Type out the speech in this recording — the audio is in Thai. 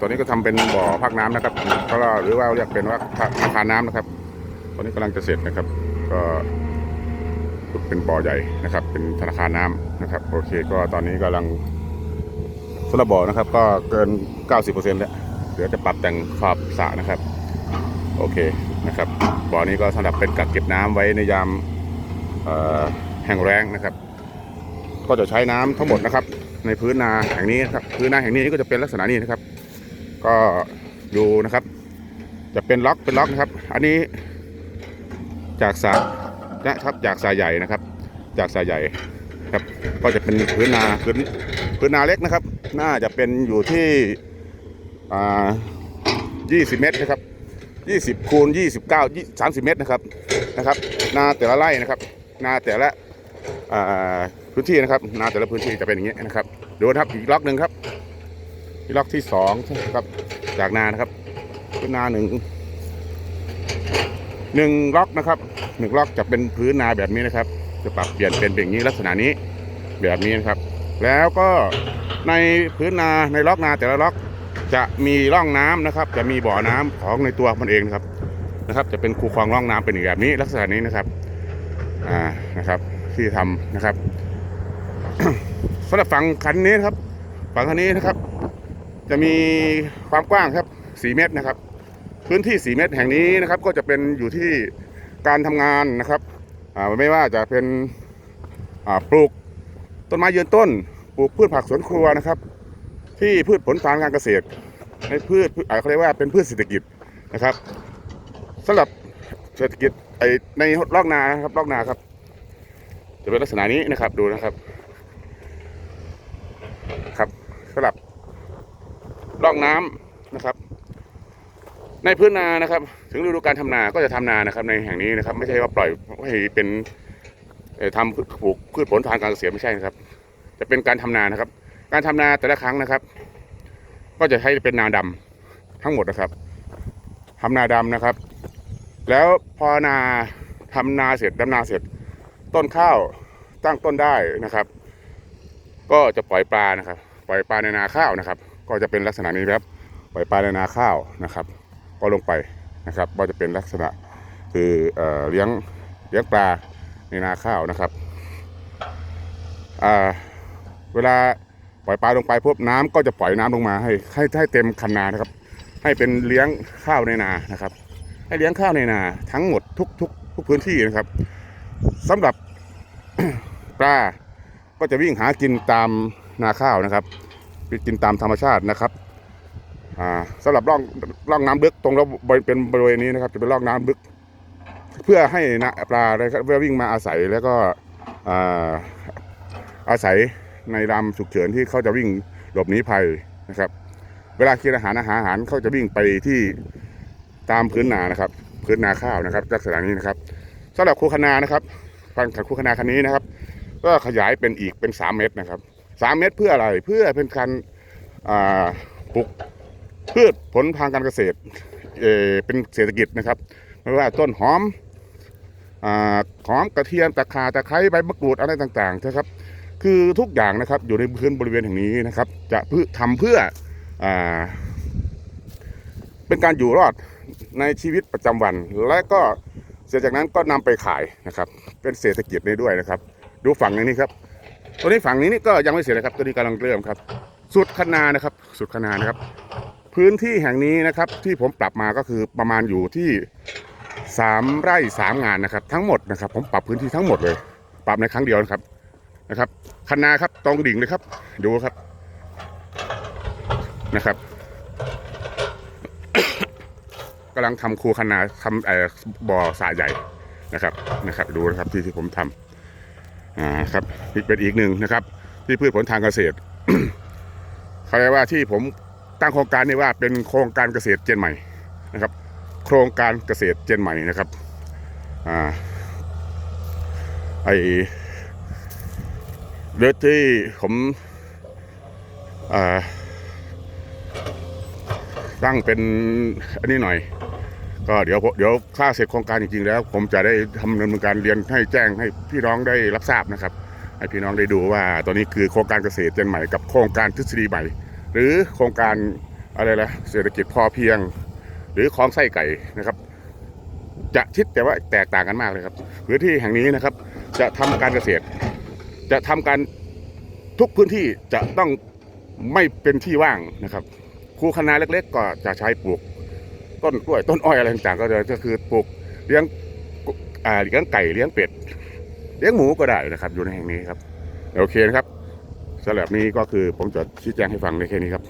ตอนนี้ก็ทำเป็นบ่อพักน้ำนะครับก็หรือว่าเรียกเป็นว่าอาคารน้ำนะครับตอนนี้กำลังจะเสร็จนะครับ ก็เป็นบ่อใหญ่นะครับ เป็นธนาคารน้ำนะครับ โอเคก็ตอนนี้กำลังสำหรับบ่อนะครับ ก็เกิน 90%แล้วเดี๋ยวจะปรับแต่งขอบสระนะครับ โอเคนะครับบ่อนี้ก็สำหรับเป็นกักเก็บน้ำไว้ในยามแห้งแล้งนะครับ ก็จะใช้น้ำทั้งหมดนะครับ ในพื้นนาแห่งนี้นะครับพื้นนาแห่งนี้ก็จะเป็นลักษณะนี้นะครับ ก็อยู่นะครับ จะเป็นล็อกเป็นล็อกนะครับ อันนี้จากสานะครับจากสายใหญ่นะครับ จากสายใหญ่ครับก็จะเป็นพื้นนาพื้นพื้นนาเล็กนะครับ น่าจะเป็นอยู่ที่อ่า20 เมตรนะครับ 20คูณ29 30 เมตรนะครับนะครับ นาแต่ละไร่นะครับ นาแต่ละอ่าพื้นที่นะครับ นาแต่ละพื้นที่จะเป็นอย่างนี้นะครับดูนะครับอีกล็อกหนึ่งครับ อีกล็อกที่สองครับจากนานะครับพื้นนาหนึ่งหนึ่งล็อกนะครับหนึ่งล็อกจะเป็นพื้นนาแบบนี้นะครับ จะปรับเปลี่ยนเป็นแบบนี้ลักษณะนี้แบบนี้นะครับ แล้วก็ในพื้นนาในล็อกนาแต่ละล็อกจะมีร่องน้ำนะครับ จะมีบ่อน้ำของในตัวมันเองนะครับนะครับ จะเป็นคูคลองร่องน้ำเป็นแบบนี้ลักษณะนี้นะครับอ่านะครับที่ทำนะครับสำหรับฝั่งคันนี้นะครับฝั่งคันนี้นะครับ จะมีความกว้างครับ 4 เมตรนะครับ พื้นที่ 4 เมตรแห่งนี้นะครับก็จะเป็นอยู่ที่การทำงานนะครับไม่ว่าจะเป็นปลูกต้นไม้ยืนต้น ปลูกพืชผักสวนครัวนะครับ ที่พืชผลทางการเกษตร ในพืชอาเขาเรียกว่าเป็นพืชเศรษฐกิจนะครับสำหรับเศรษฐกิจในรอกนานะครับรอกนาครับ จะเป็นลักษณะนี้นะครับดูนะครับสำหรับ ร่องน้ำนะครับ ในพื้นนานะครับ ถึงฤดูการทำนาก็จะทำนานะครับ ในแห่งนี้นะครับ ไม่ใช่ว่าปล่อยให้เป็นเอ่อทำปลูกพืชผลทางการเกษตรไม่ใช่นะครับ จะเป็นการทำนานะครับ การทำนาแต่ละครั้งนะครับ ก็จะให้เป็นนาดำทั้งหมดนะครับทำนาดำนะครับ แล้วพอนาทำนาเสร็จดำนาเสร็จ ต้นข้าวตั้งต้นได้นะครับ ก็จะปล่อยปลานะครับ ปล่อยปลาในนาข้าวนะครับ ก็จะเป็นลักษณะนี้ครับปล่อยปลาในนาข้าวนะครับ ก็ลงไปนะครับ ก็จะเป็นลักษณะคือเออเลี้ยงเลี้ยงปลาในนาข้าวนะครับเวลาปล่อยปลาลงไปปุ๊บน้ำก็จะปล่อยน้ำลงมาให้ให้ให้เต็มคันนานะครับ ให้เป็นเลี้ยงข้าวในนานะครับ ให้เลี้ยงข้าวในนาทั้งหมดทุกทุกทุกพื้นที่นะครับสำหรับปลาก็จะวิ่งหากินตามนาข้าวนะครับ ไปกินตามธรรมชาตินะครับอ่าสำหรับร่องร่องน้ำลึกตรงเราเป็นบริเวณนี้นะครับ จะเป็นร่องน้ำลึก เพื่อให้นะปลาได้เพื่อวิ่งมาอาศัยแล้วก็อ่าอาศัยในลำฉุกเฉินที่เขาจะวิ่งหลบหนีภัยนะครับ เวลากินอาหารอาหารอาหารเขาจะวิ่งไปที่ตามพื้นนานะครับ พื้นนาข้าวนะครับลักษณะนี้นะครับสำหรับคูคนานะครับฟันขัดคูคนาคันนี้นะครับ ก็ขยายเป็นอีกเป็น 3 เมตรนะครับ 3เมตรเพื่ออะไรเพื่อเป็นการปลูกพืชผลทางการเกษตรเเป็นเศรษฐกิจนะครับไม่ว่าต้นหอมอหอมกระเทียมตะขาตะไคร้ใบมะกรูดอะไรต่างๆนะครับ คือทุกอย่างนะครับอยู่ในพื้นบริเวณแห่งนี้นะครับ จะเพื่อทำเพื่ออเป็นการอยู่รอดในชีวิตประจำวัน และก็เสร็จจากนั้นก็นำไปขายนะครับ เป็นเศรษฐกิจได้ด้วยนะครับ ดูฝั่งนี้ครับ ตัวนี้ฝั่งนี้นี่ก็ยังไม่เสร็จนะครับ ตัวนี้กำลังเริ่มครับ สุดคนานะครับ สุดคนานะครับ พื้นที่แห่งนี้นะครับ ที่ผมปรับมาก็คือประมาณอยู่ที่สามไร่สามงานนะครับ ทั้งหมดนะครับ ผมปรับพื้นที่ทั้งหมดเลย ปรับในครั้งเดียวนะครับนะครับคนาครับตรงดิ่งเลยครับดูครับนะครับกำลังทำครูคนาทำเอ่อบ่อสระใหญ่นะครับนะครับ ดูนะครับที่ที่ผมทำ อ่าครับนี่เป็นอีกหนึ่งนะครับ ที่พืชผลทางเกษตรเขาเรียกว่าที่ผมตั้งโครงการนี้ว่าเป็นโครงการเกษตรเจนใหม่นะครับ โครงการเกษตรเจนใหม่นะครับอ่าไอเรื่องที่ผมอ่าตั้งเป็นอันนี้หน่อย ก็เดี๋ยวเดี๋ยวถ้าเสร็จโครงการจริงๆแล้ว ผมจะได้ทำดำเนินการเรียนให้แจ้งให้พี่น้องได้รับทราบนะครับให้พี่น้องได้ดูว่าตอนนี้คือโครงการเกษตรเจนใหม่กับโครงการทฤษฎีใหม่ หรือโครงการอะไรนะเศรษฐกิจพอเพียง หรือคลองไส้ไก่นะครับ จะชิดแต่ว่าแตกต่างกันมากเลยครับพื้นที่แห่งนี้นะครับ จะทำการเกษตร จะทำการทุกพื้นที่จะต้องไม่เป็นที่ว่างนะครับ คูคนาเล็ก ๆ ก็จะใช้ปลูก ต้นกล้วยต้นอ้อยอะไรต่างๆก็จะก็คือปลูกเลี้ยงอ่าเลี้ยงไก่เลี้ยงเป็ด เลี้ยงหมูก็ได้นะครับ อยู่ในแห่งนี้ครับ โอเคนะครับสำหรับนี้ก็คือผมจะชี้แจงให้ฟังในแค่นี้ครับ